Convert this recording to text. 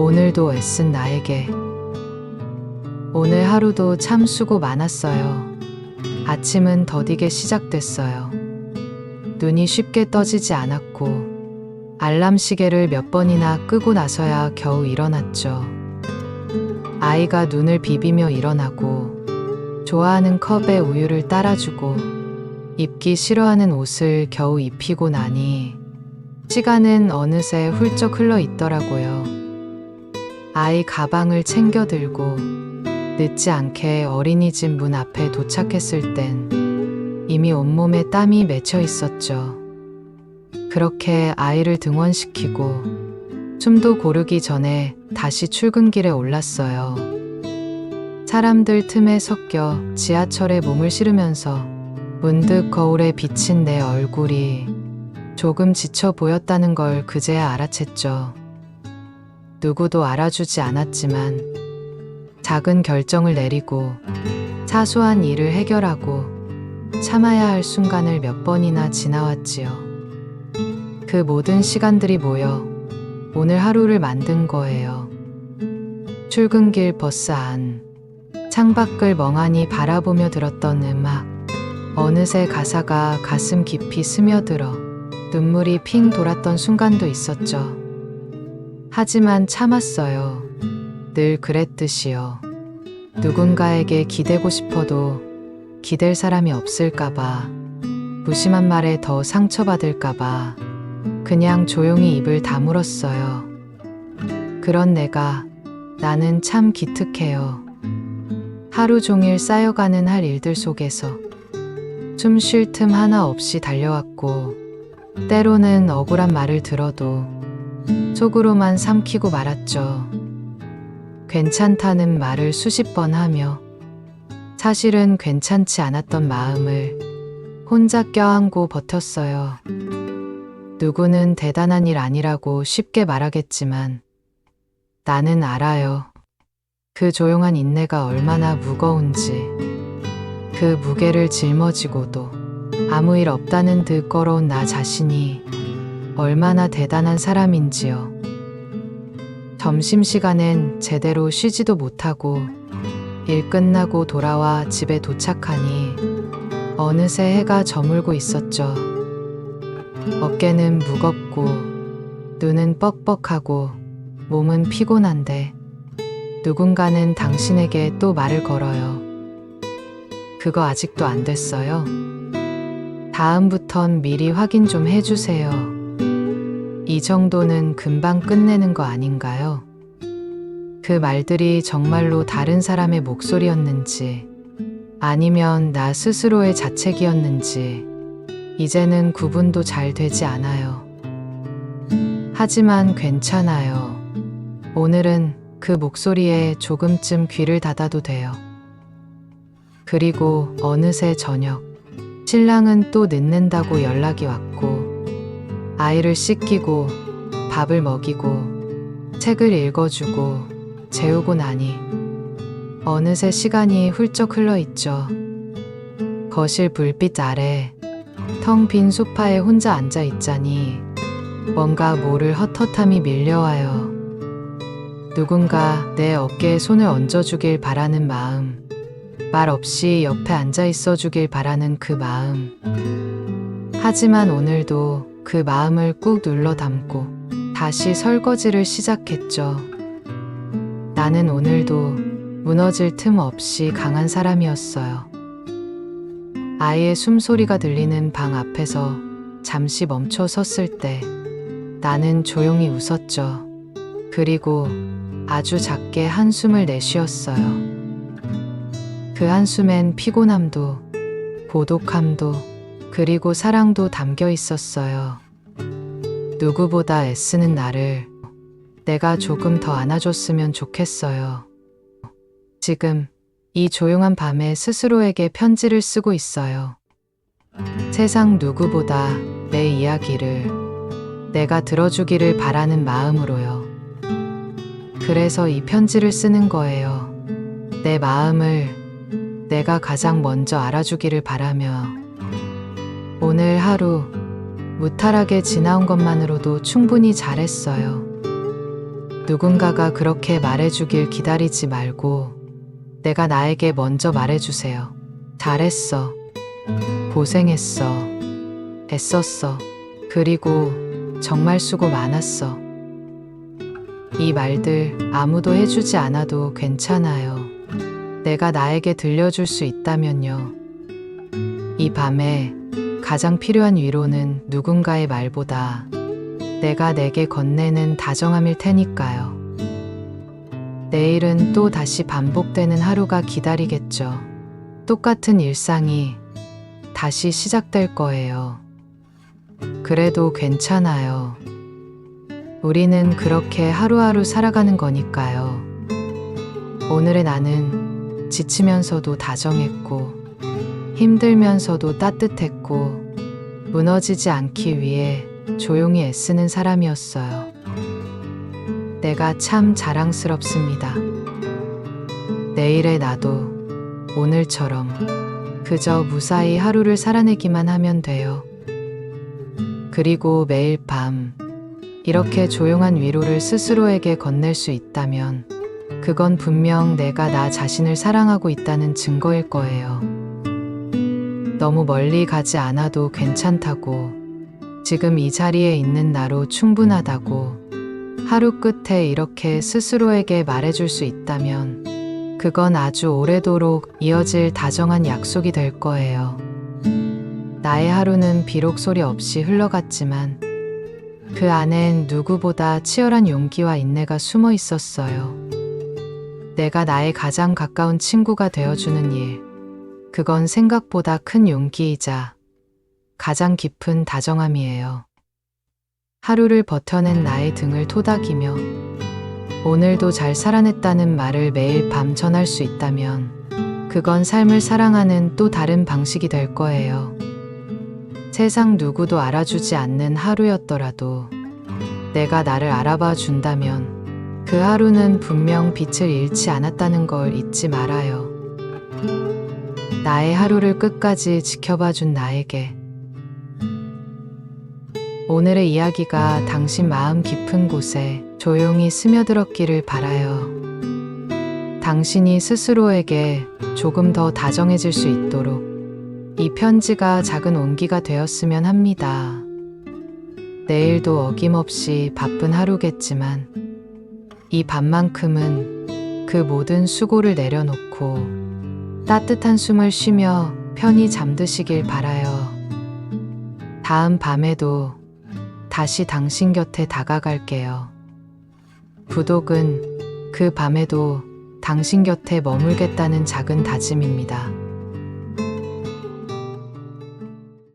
오늘도 애쓴 나에게. 오늘 하루도 참 수고 많았어요. 아침은 더디게 시작됐어요. 눈이 쉽게 떠지지 않았고, 알람 시계를 몇 번이나 끄고 나서야 겨우 일어났죠. 아이가 눈을 비비며 일어나고, 좋아하는 컵에 우유를 따라주고, 입기 싫어하는 옷을 겨우 입히고 나니, 시간은 어느새 훌쩍 흘러 있더라고요. 아이 가방을 챙겨 들고 늦지 않게 어린이집 문 앞에 도착했을 땐 이미 온몸에 땀이 맺혀 있었죠. 그렇게 아이를 등원시키고 숨도 고르기 전에 다시 출근길에 올랐어요. 사람들 틈에 섞여 지하철에 몸을 실으면서 문득 거울에 비친 내 얼굴이 조금 지쳐 보였다는 걸 그제야 알아챘죠. 누구도 알아주지 않았지만 작은 결정을 내리고 사소한 일을 해결하고 참아야 할 순간을 몇 번이나 지나왔지요. 그 모든 시간들이 모여 오늘 하루를 만든 거예요. 출근길 버스 안, 창밖을 멍하니 바라보며 들었던 음악, 어느새 가사가 가슴 깊이 스며들어 눈물이 핑 돌았던 순간도 있었죠. 하지만 참았어요. 늘 그랬듯이요. 누군가에게 기대고 싶어도 기댈 사람이 없을까봐, 무심한 말에 더 상처받을까봐, 그냥 조용히 입을 다물었어요. 그런 내가, 나는 참 기특해요. 하루 종일 쌓여가는 할 일들 속에서 숨쉴틈 하나 없이 달려왔고, 때로는 억울한 말을 들어도 속으로만 삼키고 말았죠. 괜찮다는 말을 수십 번 하며 사실은 괜찮지 않았던 마음을 혼자 껴안고 버텼어요. 누구는 대단한 일 아니라고 쉽게 말하겠지만 나는 알아요. 그 조용한 인내가 얼마나 무거운지 그 무게를 짊어지고도 아무 일 없다는 듯 걸어온 나 자신이 얼마나 대단한 사람인지요. 점심시간엔 제대로 쉬지도 못하고 일 끝나고 돌아와 집에 도착하니 어느새 해가 저물고 있었죠. 어깨는 무겁고 눈은 뻑뻑하고 몸은 피곤한데 누군가는 당신에게 또 말을 걸어요. 그거 아직도 안 됐어요? 다음부턴 미리 확인 좀 해주세요. 이 정도는 금방 끝내는 거 아닌가요? 그 말들이 정말로 다른 사람의 목소리였는지, 아니면 나 스스로의 자책이었는지, 이제는 구분도 잘 되지 않아요. 하지만 괜찮아요. 오늘은 그 목소리에 조금쯤 귀를 닫아도 돼요. 그리고 어느새 저녁, 신랑은 또 늦는다고 연락이 왔고, 아이를 씻기고 밥을 먹이고 책을 읽어주고 재우고 나니 어느새 시간이 훌쩍 흘러 있죠. 거실 불빛 아래 텅 빈 소파에 혼자 앉아 있자니 뭔가 모를 헛헛함이 밀려와요. 누군가 내 어깨에 손을 얹어주길 바라는 마음, 말 없이 옆에 앉아 있어 주길 바라는 그 마음. 하지만 오늘도 그 마음을 꾹 눌러 담고 다시 설거지를 시작했죠. 나는 오늘도 무너질 틈 없이 강한 사람이었어요. 아이의 숨소리가 들리는 방 앞에서 잠시 멈춰 섰을 때 나는 조용히 웃었죠. 그리고 아주 작게 한숨을 내쉬었어요. 그 한숨엔 피곤함도, 고독함도, 그리고 사랑도 담겨 있었어요. 누구보다 애쓰는 나를 내가 조금 더 안아줬으면 좋겠어요. 지금 이 조용한 밤에 스스로에게 편지를 쓰고 있어요. 세상 누구보다 내 이야기를 내가 들어주기를 바라는 마음으로요. 그래서 이 편지를 쓰는 거예요. 내 마음을 내가 가장 먼저 알아주기를 바라며 오늘 하루 무탈하게 지나온 것만으로도 충분히 잘했어요. 누군가가 그렇게 말해주길 기다리지 말고 내가 나에게 먼저 말해주세요. 잘했어. 고생했어. 애썼어. 그리고 정말 수고 많았어. 이 말들 아무도 해주지 않아도 괜찮아요. 내가 나에게 들려줄 수 있다면요. 이 밤에 가장 필요한 위로는 누군가의 말보다 내가 내게 건네는 다정함일 테니까요. 내일은 또 다시 반복되는 하루가 기다리겠죠. 똑같은 일상이 다시 시작될 거예요. 그래도 괜찮아요. 우리는 그렇게 하루하루 살아가는 거니까요. 오늘의 나는 지치면서도 다정했고, 힘들면서도 따뜻했고, 무너지지 않기 위해 조용히 애쓰는 사람이었어요. 내가 참 자랑스럽습니다. 내일의 나도 오늘처럼 그저 무사히 하루를 살아내기만 하면 돼요. 그리고 매일 밤 이렇게 조용한 위로를 스스로에게 건넬 수 있다면 그건 분명 내가 나 자신을 사랑하고 있다는 증거일 거예요. 너무 멀리 가지 않아도 괜찮다고 지금 이 자리에 있는 나로 충분하다고 하루 끝에 이렇게 스스로에게 말해줄 수 있다면 그건 아주 오래도록 이어질 다정한 약속이 될 거예요. 나의 하루는 비록 소리 없이 흘러갔지만 그 안엔 누구보다 치열한 용기와 인내가 숨어 있었어요. 내가 나의 가장 가까운 친구가 되어주는 일. 그건 생각보다 큰 용기이자 가장 깊은 다정함이에요. 하루를 버텨낸 나의 등을 토닥이며 오늘도 잘 살아냈다는 말을 매일 밤 전할 수 있다면 그건 삶을 사랑하는 또 다른 방식이 될 거예요. 세상 누구도 알아주지 않는 하루였더라도 내가 나를 알아봐 준다면 그 하루는 분명 빛을 잃지 않았다는 걸 잊지 말아요. 나의 하루를 끝까지 지켜봐 준 나에게 오늘의 이야기가 당신 마음 깊은 곳에 조용히 스며들었기를 바라요. 당신이 스스로에게 조금 더 다정해질 수 있도록 이 편지가 작은 온기가 되었으면 합니다. 내일도 어김없이 바쁜 하루겠지만 이 밤만큼은 그 모든 수고를 내려놓고 따뜻한 숨을 쉬며 편히 잠드시길 바라요. 다음 밤에도 다시 당신 곁에 다가갈게요. 부독은 그 밤에도 당신 곁에 머물겠다는 작은 다짐입니다.